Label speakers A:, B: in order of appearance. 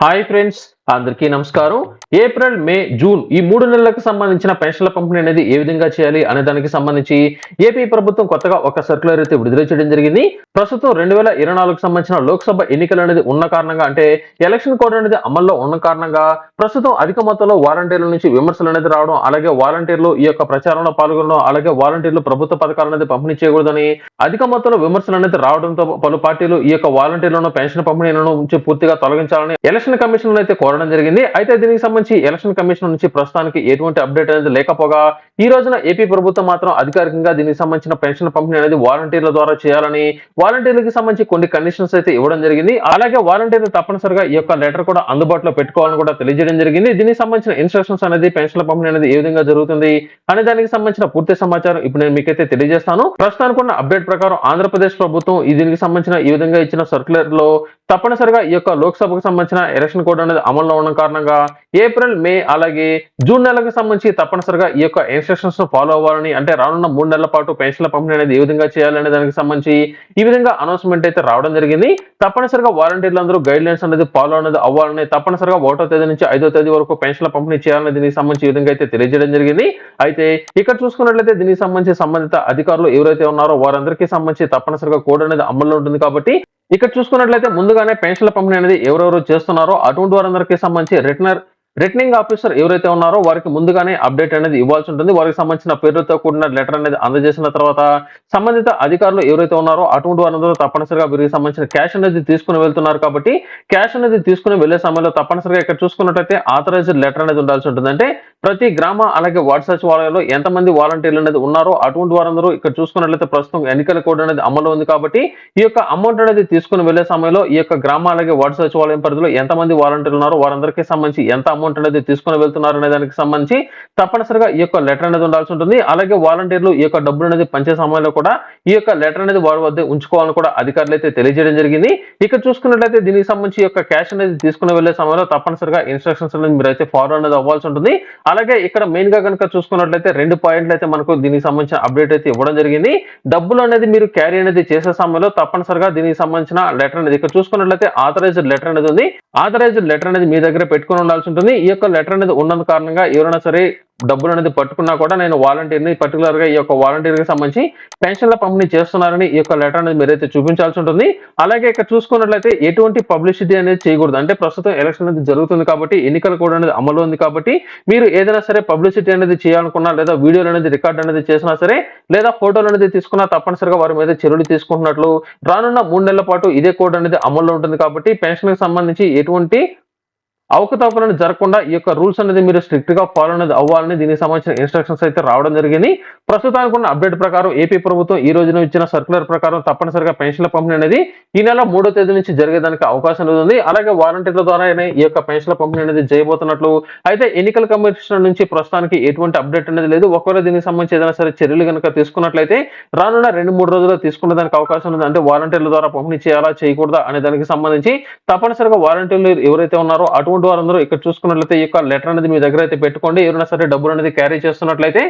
A: Hi friends అందరికీ నమస్కారం. April May June ఈ మూడు నెలలకు సంబంధించిన పెన్షన్ల పంపిణీ అనేది ఏ విధంగా చేయాలి అనే దానికి సంబంధించి ఏపీ ప్రభుత్వం కొత్తగా ఒక సర్క్యులర్ అయితే విడుదల చేయడం జరిగింది. ప్రస్తుతం రెండు వేల ఇరవై నాలుగు సంబంధించిన లోక్సభ ఎన్నికలు అనేది ఉన్న కారణంగా అంటే ఎలక్షన్ కోడ్ అనేది అమల్లో ఉన్న కారణంగా ప్రస్తుతం అధిక మొత్తంలో వాలంటీర్ల నుంచి విమర్శలు అనేది రావడం అలాగే వాలంటీర్లు ఈ యొక్క ప్రచారంలో పాల్గొనడం అలాగే వాలంటీర్లు ప్రభుత్వ పథకాలు అనేది పంపిణీ చేయకూడదని అధిక మొత్తంలో విమర్శలు అనేది రావడంతో పలు పార్టీలు ఈ యొక్క వాలంటీర్లను పెన్షన్ పంపిణీలను నుంచి పూర్తిగా తొలగించాలని ఎలక్షన్ కమిషన్ అయితే కోరడం జరిగింది. అయితే దీనికి సంబంధించి ఎలక్షన్ కమిషన్ నుంచి ప్రస్తుతానికి ఎటువంటి అప్డేట్ అనేది లేకపోగా ఈ రోజున ఏపీ ప్రభుత్వం మాత్రం అధికారికంగా దీనికి సంబంధించిన పెన్షన్ పంపిణీ అనేది వాలంటీర్ల ద్వారా చేయాలని వాలంటీర్లకు సంబంధించి కొన్ని కండిషన్స్ అయితే ఇవ్వడం జరిగింది. అలాగే వాలంటీర్లు తప్పనిసరిగా ఈ యొక్క లెటర్ కూడా అందుబాటులో పెట్టుకోవాలని కూడా తెలియజేయడం జరిగింది. దీనికి సంబంధించిన ఇన్స్ట్రక్షన్స్ అనేది పెన్షన్ల పంపిణీ అనేది ఏ విధంగా జరుగుతుంది అనే దానికి సంబంధించిన పూర్తి సమాచారం ఇప్పుడు నేను మీకైతే తెలియజేస్తాను. ప్రస్తుతానికి అప్డేట్ ప్రకారం ఆంధ్రప్రదేశ్ ప్రభుత్వం ఈ దీనికి సంబంధించిన ఈ విధంగా ఇచ్చిన సర్క్యులర్లో తప్పనిసరిగా ఈ యొక్క లోక్సభకు సంబంధించిన ఎలక్షన్ కోడ్ అనేది అమల్లో ఉండడం కారణంగా ఏప్రిల్ మే అలాగే జూన్ నెలకు సంబంధించి తప్పనిసరిగా ఈ యొక్క ఇన్స్ట్రక్షన్స్ ఫాలో అవ్వాలని అంటే రానున్న మూడు నెలల పాటు పెన్షన్ల పంపిణీ అనేది ఏ విధంగా చేయాలనే దానికి సంబంధించి ఈ విధంగా అనౌన్స్మెంట్ అయితే రావడం జరిగింది. తప్పనిసరిగా వాలంటీర్లు అందరూ గైడ్ లైన్స్ అనేది ఫాలో అనేది అవ్వాలని తప్పనిసరిగా ఒకటో తేదీ నుంచి ఐదో తేదీ వరకు పెన్షన్ల పంపిణీ చేయాలని దీనికి సంబంధించి ఈ విధంగా అయితే తెలియజేయడం జరిగింది. అయితే ఇక్కడ చూసుకున్నట్లయితే దీనికి సంబంధించి సంబంధిత అధికారులు ఎవరైతే ఉన్నారో వారందరికీ సంబంధించి తప్పనిసరిగా కోడ్ అనేది అమల్లో ఉంటుంది కాబట్టి ఇక్కడ చూసుకున్నట్లయితే ముందుగానే పెన్షన్ల పంపిణీ అనేది ఎవరెవరు చేస్తున్నారో అటువంటి వారందరికీ సంబంధించి రిటర్నర్ రిటర్నింగ్ ఆఫీసర్ ఎవరైతే ఉన్నారో వారికి ముందుగానే అప్డేట్ అనేది ఇవ్వాల్సి ఉంటుంది. వారికి సంబంధించిన పేరుతో కూడిన లెటర్ అనేది అందజేసిన తర్వాత సంబంధిత అధికారులు ఎవరైతే ఉన్నారో అటువంటి వారందరూ తప్పనిసరిగా వీరికి సంబంధించిన క్యాష్ అనేది తీసుకుని వెళ్తున్నారు కాబట్టి క్యాష్ అనేది తీసుకుని వెళ్ళే సమయంలో తప్పనిసరిగా ఇక్కడ చూసుకున్నట్లయితే ఆథరైజ్డ్ లెటర్ అనేది ఉండాల్సి ఉంటుంది. అంటే ప్రతి గ్రామ అలాగే వార్డు సచివాలయంలో ఎంతమంది వాలంటీర్లు అనేది ఉన్నారో అటువంటి వారందరూ ఇక్కడ చూసుకున్నట్లయితే ప్రస్తుతం ఎన్నికల కోడ్ అనేది అమల్లో ఉంది కాబట్టి ఈ యొక్క అమౌంట్ అనేది తీసుకుని వెళ్ళే సమయంలో ఈ యొక్క గ్రామ అలాగే వార్డు సచివాలయం పరిధిలో ఎంతమంది వాలంటీర్లు ఉన్నారో వారందరికీ సంబంధించి ఎంత అమౌంట్ అనేది తీసుకుని వెళ్తున్నారు అనే దానికి సంబంధించి తప్పనిసరిగా ఈ యొక్క లెటర్ అనేది ఉండాల్సి ఉంటుంది. అలాగే వాలంటీర్లు ఈ యొక్క డబ్బులు అనేది పంచే సమయంలో కూడా ఈ యొక్క లెటర్ అనేది వారి వద్ద ఉంచుకోవాలని కూడా అధికారులు అయితే తెలియజేయడం జరిగింది. ఇక్కడ చూసుకున్నట్లయితే దీనికి సంబంధించి యొక్క క్యాష్ అనేది తీసుకుని వెళ్ళే సమయంలో తప్పనిసరిగా ఇన్స్ట్రక్షన్స్ అనేది మీరు అయితే ఫాలో అనేది అవ్వాల్సి ఉంటుంది. అలాగే ఇక్కడ మెయిన్గా కనుక చూసుకున్నట్లయితే రెండు పాయింట్లు అయితే మనకు దీనికి సంబంధించిన అప్డేట్ అయితే ఇవ్వడం జరిగింది. డబ్బులు అనేది మీరు క్యారీ అనేది చేసే సమయంలో తప్పనిసరిగా దీనికి సంబంధించిన లెటర్ అనేది ఇక్కడ చూసుకున్నట్లయితే ఆథరైజ్డ్ లెటర్ అనేది ఉంది. ఆథరైజ్డ్ లెటర్ అనేది మీ దగ్గర పెట్టుకుని ఉండాల్సి ఉంటుంది. ఈ యొక్క లెటర్ అనేది ఉన్నందు కారణంగా ఎవరైనా సరే డబ్బులు అనేది పట్టుకున్నా కూడా నేను వాలంటీర్ని పర్టికులర్గా ఈ యొక్క వాలంటీర్కి సంబంధించి పెన్షన్ల పంపిణీ చేస్తున్నారని ఈ యొక్క లెటర్ అనేది మీరైతే చూపించాల్సి ఉంటుంది. అలాగే ఇక్కడ చూసుకున్నట్లయితే ఎటువంటి పబ్లిసిటీ అనేది చేయకూడదు. అంటే ప్రస్తుతం ఎలక్షన్ అనేది జరుగుతుంది కాబట్టి ఎన్నికలు కూడా అనేది అమలు ఉంది కాబట్టి మీరు ఏదైనా సరే పబ్లిసిటీ అనేది చేయాలనుకున్నా లేదా వీడియోలు అనేది రికార్డ్ అనేది చేసినా సరే లేదా ఫోటోలు అనేది తీసుకున్నా తప్పనిసరిగా వారి మీద చర్యలు తీసుకుంటున్నట్లు రానున్న మూడు నెలల పాటు ఇదే కోడ్ అనేది అమల్లో ఉంటుంది కాబట్టి పెన్షన్కి సంబంధించి ఎటువంటి అవకతవకలను జరగకుండా ఈ యొక్క రూల్స్ అనేది మీరు స్ట్రిక్ట్గా ఫాలో అనేది అవ్వాలని దీనికి సంబంధించిన ఇన్స్ట్రక్షన్స్ అయితే రావడం జరిగింది. ప్రస్తుతానికి ఉన్న అప్డేట్ ప్రకారం ఏపీ ప్రభుత్వం ఈ రోజున ఇచ్చిన సర్క్యులర్ ప్రకారం తప్పనిసరిగా పెన్షన్ల పంపిణీ అనేది ఈ నెల మూడో తేదీ నుంచి జరిగేదానికి అవకాశం ఉంది. అలాగే వాలంటీర్ల ద్వారానే ఈ యొక్క పెన్షన్ల పంపిణీ అనేది చేయబోతున్నట్లు అయితే ఎన్నికల కమిషన్ నుంచి ప్రస్తుతానికి ఎటువంటి అప్డేట్ అనేది లేదు. ఒకవేళ దీనికి సంబంధించి ఏదైనా సరే చర్యలు కనుక తీసుకున్నట్లయితే రానున్న రెండు మూడు రోజుల్లో తీసుకునే దానికి అవకాశం ఉంది. అంటే వాలంటీర్ల ద్వారా పంపిణీ చేయాలా చేయకూడదా అనే దానికి సంబంధించి తప్పనిసరిగా వాలంటీర్లు ఎవరైతే ఉన్నారో అటువంటి వారందరూ ఇక్కడ చూసుకున్నట్లయితే ఈ యొక్క లెటర్ అనేది మీ దగ్గర అయితే పెట్టుకోండి. ఎవరైనా సరే డబ్బులు అనేది క్యారీ చేస్తున్నట్లయితే